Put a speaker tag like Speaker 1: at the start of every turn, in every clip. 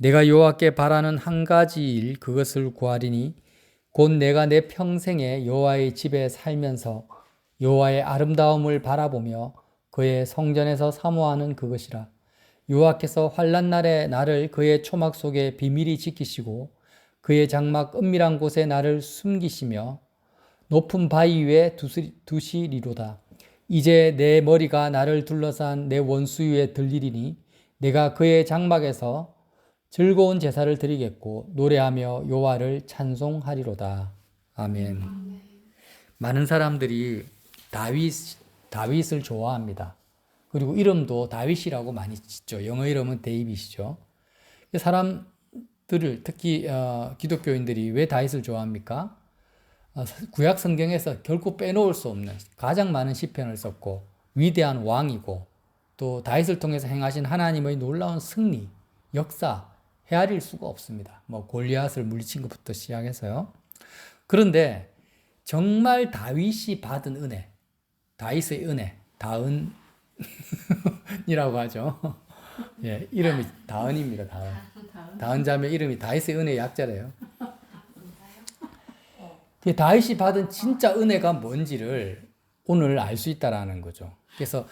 Speaker 1: 내가 여호와께 바라는 한 가지 일 그것을 구하리니 곧 내가 내 평생에 여호와의 집에 살면서 여호와의 아름다움을 바라보며 그의 성전에서 사모하는 그것이라. 여호와께서 환란 날에 나를 그의 초막 속에 비밀히 지키시고 그의 장막 은밀한 곳에 나를 숨기시며 높은 바위 위에 두시- 두시리로다. 이제 내 머리가 나를 둘러싼 내 원수 위에 들리리니 내가 그의 장막에서 즐거운 제사를 드리겠고 노래하며 여호와를 찬송하리로다. 아멘. 많은 사람들이 다윗 다윗을 좋아합니다. 그리고 이름도 다윗이라고 많이 짓죠. 영어 이름은 데이빗이죠. 사람들을 특히 어, 기독교인들이 왜 다윗을 좋아합니까? 어, 구약 성경에서 결코 빼놓을 수 없는 가장 많은 시편을 썼고 위대한 왕이고 또 다윗을 통해서 행하신 하나님의 놀라운 승리, 역사 헤아릴 수가 없습니다. 뭐 골리앗을 물리친 것부터 시작해서요. 그런데 정말 다윗이 받은 은혜, 다윗의 은혜, 다은이라고 하죠. 예, 이름이 다은입니다. 다은. 다은 자매 이름이 다윗의 은혜 약자래요. 그 다윗이 받은 진짜 은혜가 뭔지를 오늘 알 수 있다라는 거죠. 그래서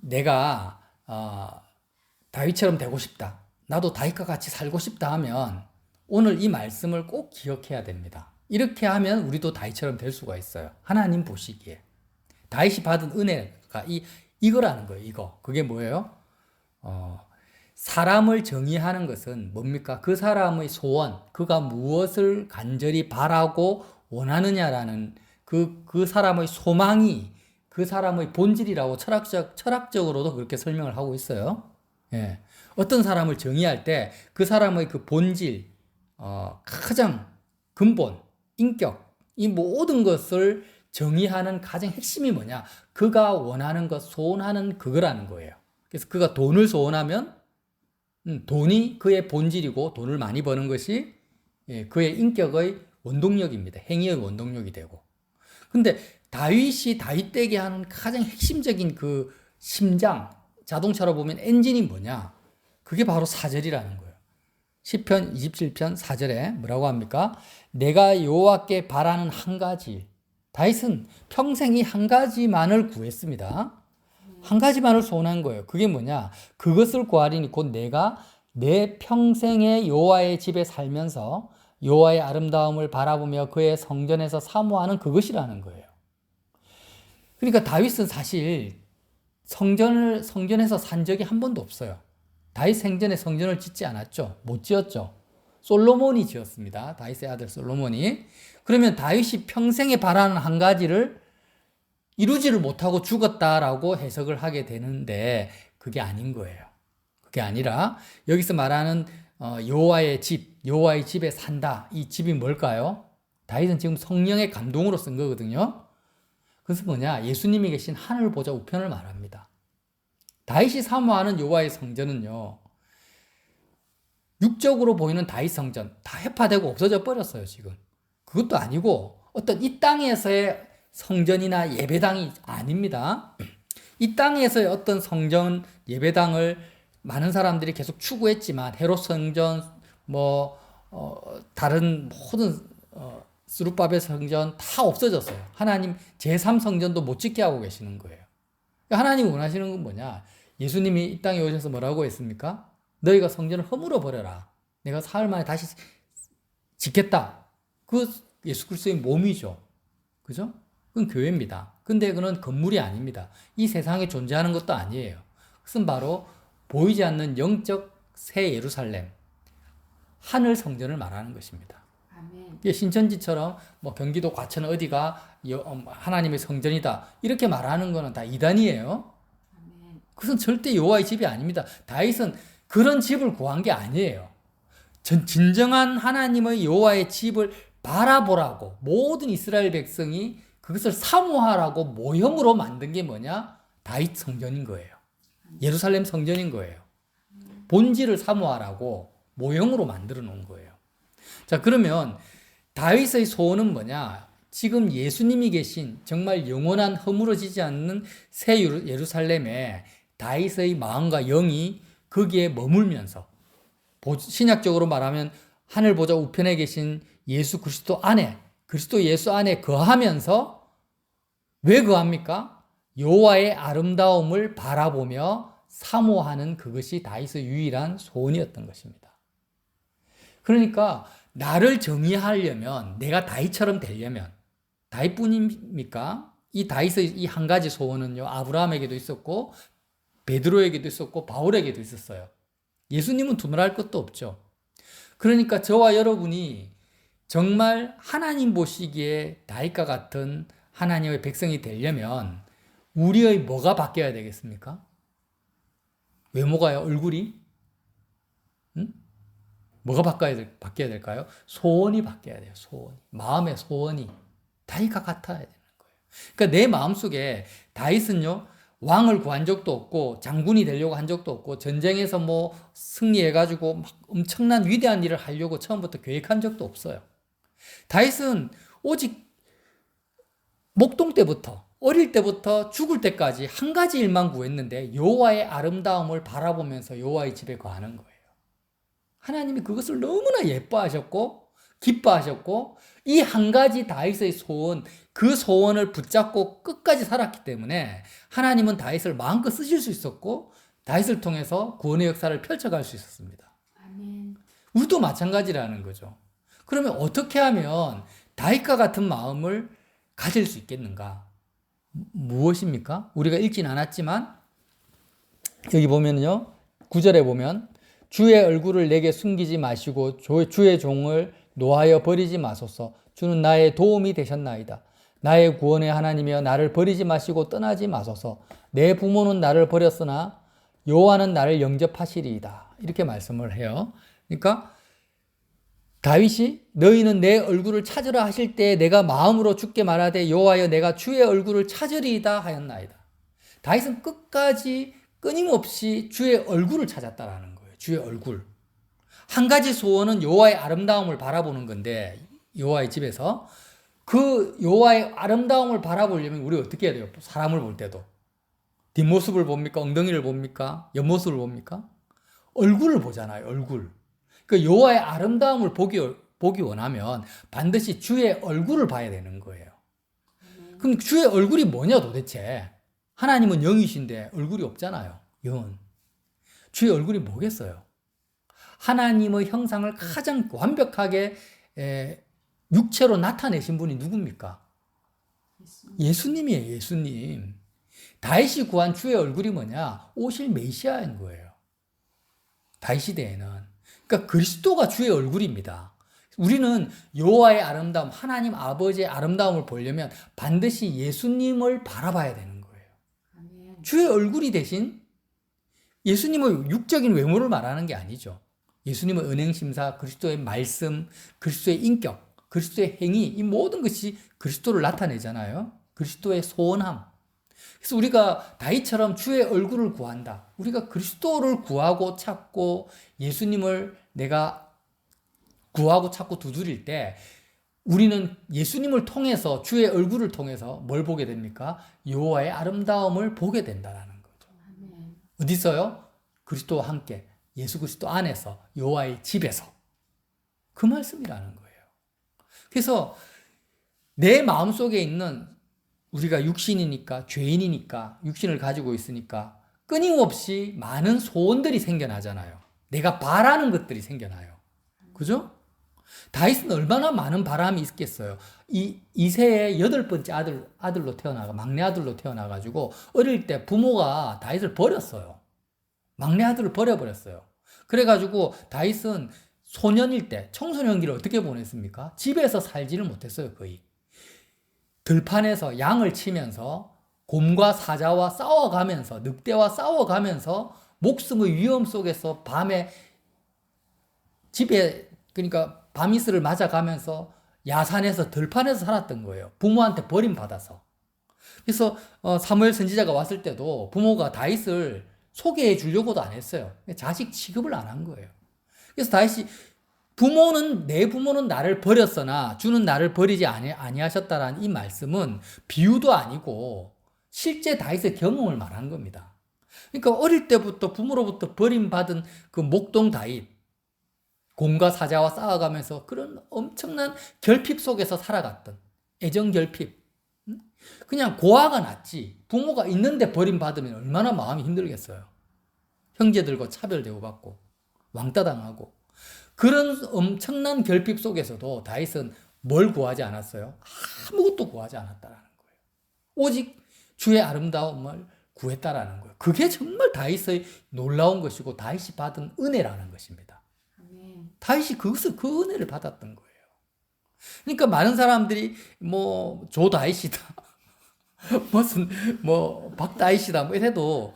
Speaker 1: 내가 어, 다윗처럼 되고 싶다. 나도 다윗과 같이 살고 싶다 하면 오늘 이 말씀을 꼭 기억해야 됩니다. 이렇게 하면 우리도 다윗처럼 될 수가 있어요. 하나님 보시기에 다윗이 받은 은혜가 이 이거라는 거예요. 이거 그게 뭐예요? 어, 사람을 정의하는 것은 뭡니까? 그 사람의 소원, 그가 무엇을 간절히 바라고 원하느냐라는 그, 그 사람의 소망이 그 사람의 본질이라고 철학적, 철학적으로도 그렇게 설명을 하고 있어요. 예. 어떤 사람을 정의할 때 그 사람의 그 본질, 어, 가장 근본, 인격, 이 모든 것을 정의하는 가장 핵심이 뭐냐? 그가 원하는 것, 소원하는 그거라는 거예요. 그래서 그가 돈을 소원하면 음, 돈이 그의 본질이고 돈을 많이 버는 것이 예, 그의 인격의 원동력입니다. 행위의 원동력이 되고. 근데 다윗이 다윗되게 하는 가장 핵심적인 그 심장, 자동차로 보면 엔진이 뭐냐? 그게 바로 사절이라는 거예요. 시편 27편 4절에 뭐라고 합니까? 내가 여호와께 바라는 한 가지. 다윗은 평생 이 한 가지만을 구했습니다. 한 가지만을 소원한 거예요. 그게 뭐냐? 그것을 구하리니 곧 내가 내 평생에 여호와의 집에 살면서 여호와의 아름다움을 바라보며 그의 성전에서 사모하는 그것이라는 거예요. 그러니까 다윗은 사실 성전을 성전에서 산 적이 한 번도 없어요. 다윗 생전에 성전을 짓지 않았죠. 못 지었죠. 솔로몬이 지었습니다. 다윗의 아들 솔로몬이. 그러면 다윗이 평생에 바라는 한 가지를 이루지를 못하고 죽었다라고 해석을 하게 되는데 그게 아닌 거예요. 그게 아니라 여기서 말하는 어, 여호와의 집, 여호와의 집에 산다. 이 집이 뭘까요? 다윗은 지금 성령의 감동으로 쓴 거거든요. 그래서 뭐냐? 예수님이 계신 하늘 보좌 우편을 말합니다. 다윗이 사모하는 여호와의 성전은요. 육적으로 보이는 다윗 성전 다 해파되고 없어져 버렸어요, 지금. 그것도 아니고 어떤 이 땅에서의 성전이나 예배당이 아닙니다. 이 땅에서의 어떤 성전 예배당을 많은 사람들이 계속 추구했지만 헤롯 성전 뭐 어, 다른 모든 어, 스룹바벨 성전 다 없어졌어요. 하나님 제3 성전도 못 짓게 하고 계시는 거예요. 그러니까 하나님 원하시는 건 뭐냐? 예수님이 이 땅에 오셔서 뭐라고 했습니까? 너희가 성전을 허물어 버려라. 내가 사흘 만에 다시 짓겠다. 그 예수 그리스도의 몸이죠. 그죠? 그건 교회입니다. 근데 그는 건물이 아닙니다. 이 세상에 존재하는 것도 아니에요. 그것은 바로 보이지 않는 영적 새 예루살렘, 하늘 성전을 말하는 것입니다. 이게 신천지처럼 뭐 경기도 과천 어디가 여- 어, 하나님의 성전이다 이렇게 말하는 거는 다 이단이에요. 그것은 절대 여호와의 집이 아닙니다. 다윗은 그런 집을 구한 게 아니에요. 전 진정한 하나님의 여호와의 집을 바라보라고 모든 이스라엘 백성이 그것을 사모하라고 모형으로 만든 게 뭐냐? 다윗 성전인 거예요. 예루살렘 성전인 거예요. 본질을 사모하라고 모형으로 만들어 놓은 거예요. 자, 그러면 다윗의 소원은 뭐냐? 지금 예수님이 계신 정말 영원한 허물어지지 않는 새 예루살렘에 다윗의 마음과 영이 거기에 머물면서 신약적으로 말하면 하늘 보좌 우편에 계신 예수 그리스도 안에 그리스도 예수 안에 거하면서 왜 거합니까? 여호와의 아름다움을 바라보며 사모하는 그것이 다윗의 유일한 소원이었던 것입니다. 그러니까 나를 정의하려면 내가 다윗처럼 되려면 다윗뿐입니까? 이 다윗의 이 한 가지 소원은요 아브라함에게도 있었고 베드로에게도 있었고 바울에게도 있었어요. 예수님은 두말할 것도 없죠. 그러니까 저와 여러분이 정말 하나님 보시기에 다윗과 같은 하나님의 백성이 되려면 우리의 뭐가 바뀌어야 되겠습니까? 외모가요? 얼굴이? 응? 뭐가 바뀌어야, 될, 바뀌어야 될까요? 소원이 바뀌어야 돼요. 소원. 마음의 소원이 다윗과 같아야 되는 거예요. 그러니까 내 마음속에 다윗은요. 왕을 구한 적도 없고 장군이 되려고 한 적도 없고 전쟁에서 뭐 승리해가지고 막 엄청난 위대한 일을 하려고 처음부터 계획한 적도 없어요. 다윗은 오직 목동 때부터 어릴 때부터 죽을 때까지 한 가지 일만 구했는데 여호와의 아름다움을 바라보면서 여호와의 집에 거하는 거예요. 하나님이 그것을 너무나 예뻐하셨고 기뻐하셨고 이 한 가지 다윗의 소원 그 소원을 붙잡고 끝까지 살았기 때문에 하나님은 다윗을 마음껏 쓰실 수 있었고 다윗을 통해서 구원의 역사를 펼쳐갈 수 있었습니다. 아멘. 우리도 마찬가지라는 거죠. 그러면 어떻게 하면 다윗과 같은 마음을 가질 수 있겠는가? 무엇입니까? 우리가 읽진 않았지만 여기 보면요. 구절에 보면 주의 얼굴을 내게 숨기지 마시고 주의 종을 노하여 버리지 마소서. 주는 나의 도움이 되셨나이다. 나의 구원의 하나님이여 나를 버리지 마시고 떠나지 마소서. 내 부모는 나를 버렸으나 여호와는 나를 영접하시리이다. 이렇게 말씀을 해요. 그러니까 다윗이 너희는 내 얼굴을 찾으라 하실 때 내가 마음으로 죽게 말하되 여호와여 내가 주의 얼굴을 찾으리이다 하였나이다. 다윗은 끝까지 끊임없이 주의 얼굴을 찾았다라는 거예요. 주의 얼굴. 한 가지 소원은 여호와의 아름다움을 바라보는 건데 여호와의 집에서 그 여호와의 아름다움을 바라보려면 우리 어떻게 해야 돼요? 사람을 볼 때도 뒷모습을 봅니까? 엉덩이를 봅니까? 옆모습을 봅니까? 얼굴을 보잖아요. 얼굴. 그 여호와의 아름다움을 보기 보기 원하면 반드시 주의 얼굴을 봐야 되는 거예요. 그럼 주의 얼굴이 뭐냐 도대체? 하나님은 영이신데 얼굴이 없잖아요. 영은. 주의 얼굴이 뭐겠어요? 하나님의 형상을 가장 완벽하게 육체로 나타내신 분이 누굽니까? 예수님이에요, 예수님. 다윗이 구한 주의 얼굴이 뭐냐? 오실 메시아인 거예요. 다윗 시대에는. 그러니까 그리스도가 주의 얼굴입니다. 우리는 여호와의 아름다움, 하나님 아버지의 아름다움을 보려면 반드시 예수님을 바라봐야 되는 거예요. 주의 얼굴이 대신 예수님의 육적인 외모를 말하는 게 아니죠. 예수님의 은행 심사, 그리스도의 말씀, 그리스도의 인격, 그리스도의 행위, 이 모든 것이 그리스도를 나타내잖아요. 그리스도의 소원함. 그래서 우리가 다윗처럼 주의 얼굴을 구한다. 우리가 그리스도를 구하고 찾고 예수님을 내가 구하고 찾고 두드릴 때 우리는 예수님을 통해서 주의 얼굴을 통해서 뭘 보게 됩니까? 여호와의 아름다움을 보게 된다라는 거죠. 어디 있어요? 그리스도와 함께 예수 그리스도 안에서 여호와의 집에서 그 말씀이라는 거예요. 그래서 내 마음 속에 있는 우리가 육신이니까 죄인이니까 육신을 가지고 있으니까 끊임없이 많은 소원들이 생겨나잖아요. 내가 바라는 것들이 생겨나요. 그죠? 다윗은 얼마나 많은 바람이 있겠어요. 이 이세의 여덟 번째 아들 아들로 태어나가 막내 아들로 태어나 가지고 어릴 때 부모가 다윗을 버렸어요. 막내 아들을 버려버렸어요. 그래가지고 다윗은 소년일 때 청소년기를 어떻게 보냈습니까? 집에서 살지를 못했어요, 거의. 들판에서 양을 치면서 곰과 사자와 싸워가면서 늑대와 싸워가면서 목숨의 위험 속에서 밤에 집에 그러니까 바미스를 맞아가면서 야산에서 들판에서 살았던 거예요. 부모한테 버림받아서. 그래서 어, 사무엘 선지자가 왔을 때도 부모가 다윗을 소개해 주려고도 안 했어요. 자식 취급을 안 한 거예요. 그래서 다윗이 부모는 내 부모는 나를 버렸으나 주는 나를 버리지 아니, 아니하셨다라는 이 말씀은 비유도 아니고 실제 다윗의 경험을 말하는 겁니다. 그러니까 어릴 때부터 부모로부터 버림받은 그 목동 다윗 공과 사자와 싸워가면서 그런 엄청난 결핍 속에서 살아갔던 애정 결핍. 그냥 고아가 낫지. 부모가 있는데 버림받으면 얼마나 마음이 힘들겠어요. 형제들과 차별대우 받고 왕따 당하고 그런 엄청난 결핍 속에서도 다윗은 뭘 구하지 않았어요? 아무것도 구하지 않았다라는 거예요. 오직 주의 아름다움을 구했다라는 거예요. 그게 정말 다윗의 놀라운 것이고 다윗이 받은 은혜라는 것입니다. 다윗이 그것을 그 은혜를 받았던 거예요. 그러니까 많은 사람들이 뭐 조 다윗이다. 무슨 뭐 박다윗이다 뭐 이래도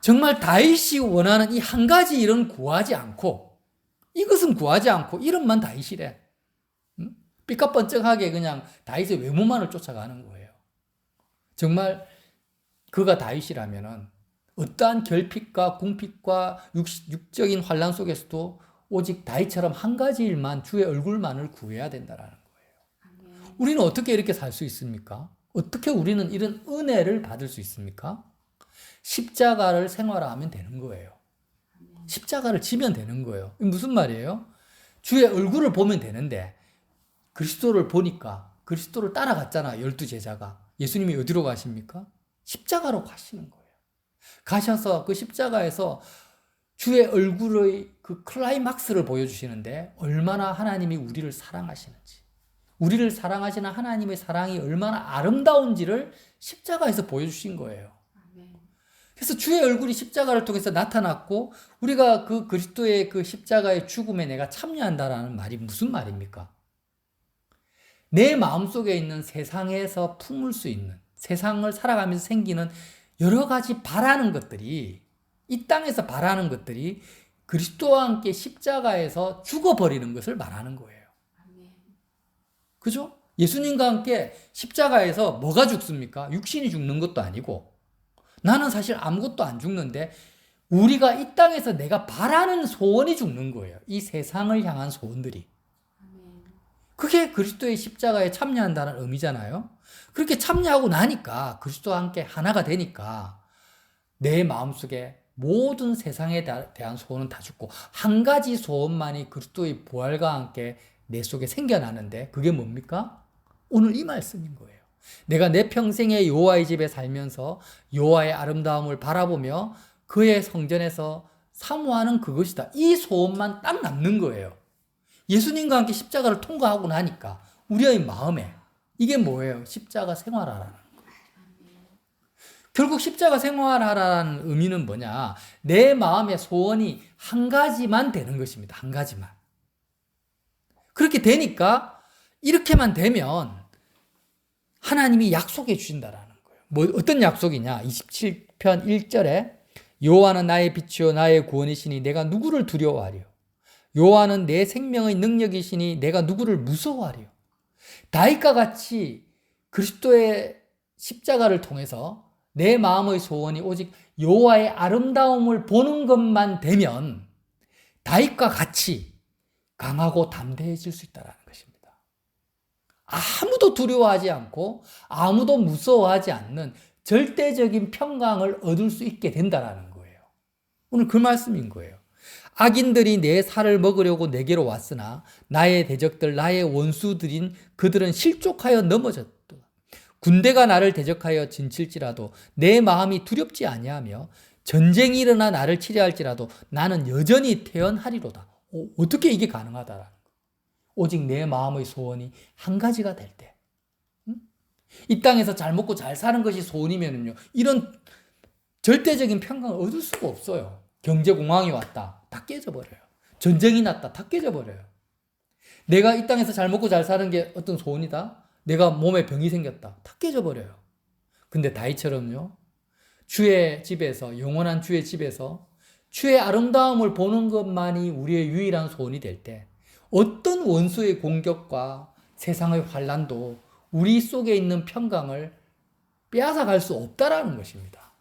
Speaker 1: 정말 다윗이 원하는 이 한 가지 일은 구하지 않고 이것은 구하지 않고 이름만 다윗이래. 응? 삐까뻔쩍하게 그냥 다윗의 외모만을 쫓아가는 거예요. 정말 그가 다윗이라면은 어떠한 결핍과 궁핍과 육, 육적인 환란 속에서도 오직 다윗처럼 한 가지 일만 주의 얼굴만을 구해야 된다라는 거예요. 우리는 어떻게 이렇게 살 수 있습니까? 어떻게 우리는 이런 은혜를 받을 수 있습니까? 십자가를 생활화하면 되는 거예요. 십자가를 지면 되는 거예요. 무슨 말이에요? 주의 얼굴을 보면 되는데 그리스도를 보니까 그리스도를 따라갔잖아. 열두 제자가. 예수님이 어디로 가십니까? 십자가로 가시는 거예요. 가셔서 그 십자가에서 주의 얼굴의 그 클라이막스를 보여주시는데 얼마나 하나님이 우리를 사랑하시는지, 우리를 사랑하시는 하나님의 사랑이 얼마나 아름다운지를 십자가에서 보여주신 거예요. 그래서 주의 얼굴이 십자가를 통해서 나타났고 우리가 그 그리스도의 그 십자가의 죽음에 내가 참여한다라는 말이 무슨 말입니까? 내 마음속에 있는 세상에서 품을 수 있는 세상을 살아가면서 생기는 여러 가지 바라는 것들이 이 땅에서 바라는 것들이 그리스도와 함께 십자가에서 죽어버리는 것을 말하는 거예요. 그죠? 예수님과 함께 십자가에서 뭐가 죽습니까? 육신이 죽는 것도 아니고 나는 사실 아무것도 안 죽는데 우리가 이 땅에서 내가 바라는 소원이 죽는 거예요. 이 세상을 향한 소원들이. 그게 그리스도의 십자가에 참여한다는 의미잖아요. 그렇게 참여하고 나니까 그리스도와 함께 하나가 되니까 내 마음속에 모든 세상에 대한 소원은 다 죽고 한 가지 소원만이 그리스도의 부활과 함께 내 속에 생겨나는데 그게 뭡니까? 오늘 이 말씀인 거예요. 내가 내 평생에 여호와의 집에 살면서 여호와의 아름다움을 바라보며 그의 성전에서 사모하는 그것이다. 이 소원만 딱 남는 거예요. 예수님과 함께 십자가를 통과하고 나니까 우리의 마음에 이게 뭐예요? 십자가 생활하라는 거예요. 결국 십자가 생활하라는 의미는 뭐냐? 내 마음의 소원이 한 가지만 되는 것입니다. 한 가지만. 그렇게 되니까 이렇게만 되면 하나님이 약속해 주신다라는 거예요. 뭐 어떤 약속이냐? 27편 1절에 여호와는 나의 빛이요 나의 구원이시니 내가 누구를 두려워하리요? 여호와는 내 생명의 능력이시니 내가 누구를 무서워하리요? 다윗과 같이 그리스도의 십자가를 통해서 내 마음의 소원이 오직 여호와의 아름다움을 보는 것만 되면 다윗과 같이 강하고 담대해질 수 있다라는 것입니다. 아무도 두려워하지 않고 아무도 무서워하지 않는 절대적인 평강을 얻을 수 있게 된다라는 거예요. 오늘 그 말씀인 거예요. 악인들이 내 살을 먹으려고 내게로 왔으나 나의 대적들 나의 원수들인 그들은 실족하여 넘어졌다. 군대가 나를 대적하여 진칠지라도 내 마음이 두렵지 아니하며 전쟁이 일어나 나를 치려할지라도 나는 여전히 태연하리로다. 어, 어떻게 이게 가능하다라 오직 내 마음의 소원이 한 가지가 될 때. 이 땅에서 잘 먹고 잘 사는 것이 소원이면요. 이런 절대적인 평강을 얻을 수가 없어요. 경제공황이 왔다. 다 깨져버려요. 전쟁이 났다. 다 깨져버려요. 내가 이 땅에서 잘 먹고 잘 사는 게 어떤 소원이다? 내가 몸에 병이 생겼다. 다 깨져버려요. 근데 다이처럼요. 주의 집에서, 영원한 주의 집에서 주의 아름다움을 보는 것만이 우리의 유일한 소원이 될 때 어떤 원수의 공격과 세상의 환란도 우리 속에 있는 평강을 빼앗아 갈 수 없다라는 것입니다.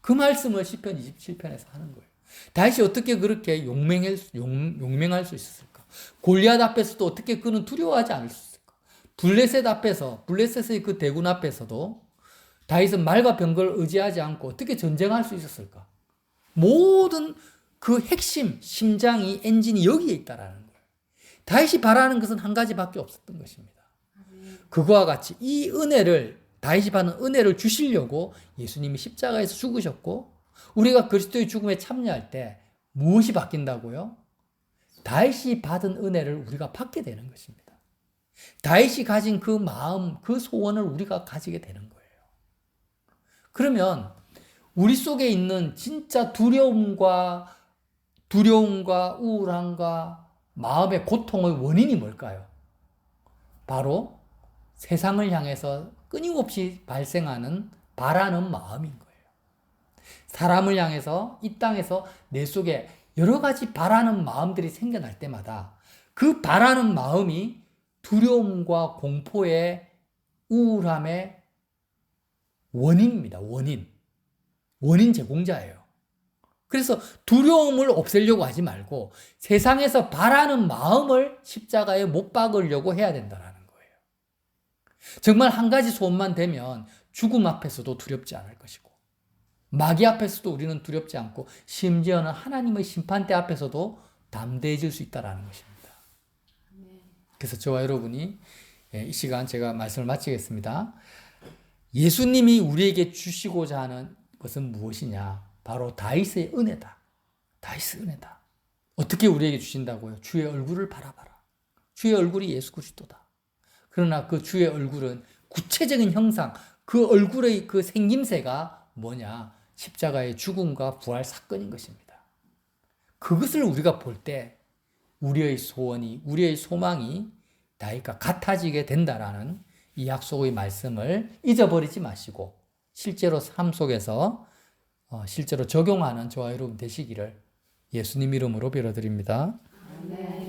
Speaker 1: 그 말씀을 시편 27편에서 하는 거예요. 다시 어떻게 그렇게 용맹할, 수- 용, 용맹할 수 있었을까? 골리앗 앞에서도 어떻게 그는 두려워하지 않을 수 있을까? 블레셋 앞에서 블레셋의 그 대군 앞에서도 다윗은 말과 병거를 의지하지 않고 어떻게 전쟁할 수 있었을까? 모든 그 핵심, 심장이, 엔진이 여기에 있다라는 거예요. 다윗이 바라는 것은 한 가지밖에 없었던 것입니다. 그거와 같이 이 은혜를 다윗이 받는 은혜를 주시려고 예수님이 십자가에서 죽으셨고 우리가 그리스도의 죽음에 참여할 때 무엇이 바뀐다고요? 다윗이 받은 은혜를 우리가 받게 되는 것입니다. 다윗이 가진 그 마음, 그 소원을 우리가 가지게 되는 거예요. 그러면 우리 속에 있는 진짜 두려움과 두려움과 우울함과 마음의 고통의 원인이 뭘까요? 바로 세상을 향해서 끊임없이 발생하는 바라는 마음인 거예요. 사람을 향해서 이 땅에서 내 속에 여러 가지 바라는 마음들이 생겨날 때마다 그 바라는 마음이 두려움과 공포의 우울함의 원인입니다. 원인. 원인 제공자예요. 그래서 두려움을 없애려고 하지 말고 세상에서 바라는 마음을 십자가에 못 박으려고 해야 된다는 거예요. 정말 한 가지 소원만 되면 죽음 앞에서도 두렵지 않을 것이고 마귀 앞에서도 우리는 두렵지 않고 심지어는 하나님의 심판대 앞에서도 담대해질 수 있다는 것입니다. 그래서 저와 여러분이 예, 이 시간 제가 말씀을 마치겠습니다. 예수님이 우리에게 주시고자 하는 것은 무엇이냐? 바로 다윗의 은혜다. 다윗의 은혜다. 어떻게 우리에게 주신다고요? 주의 얼굴을 바라봐라. 주의 얼굴이 예수 그리스도다. 그러나 그 주의 얼굴은 구체적인 형상, 그 얼굴의 그 생김새가 뭐냐? 십자가의 죽음과 부활 사건인 것입니다. 그것을 우리가 볼 때 우리의 소원이, 우리의 소망이 다윗과 같아지게 된다라는 이 약속의 말씀을 잊어버리지 마시고 실제로 삶 속에서 어, 실제로 적용하는 저와 여러분 되시기를 예수님 이름으로 빌어드립니다.
Speaker 2: 아멘.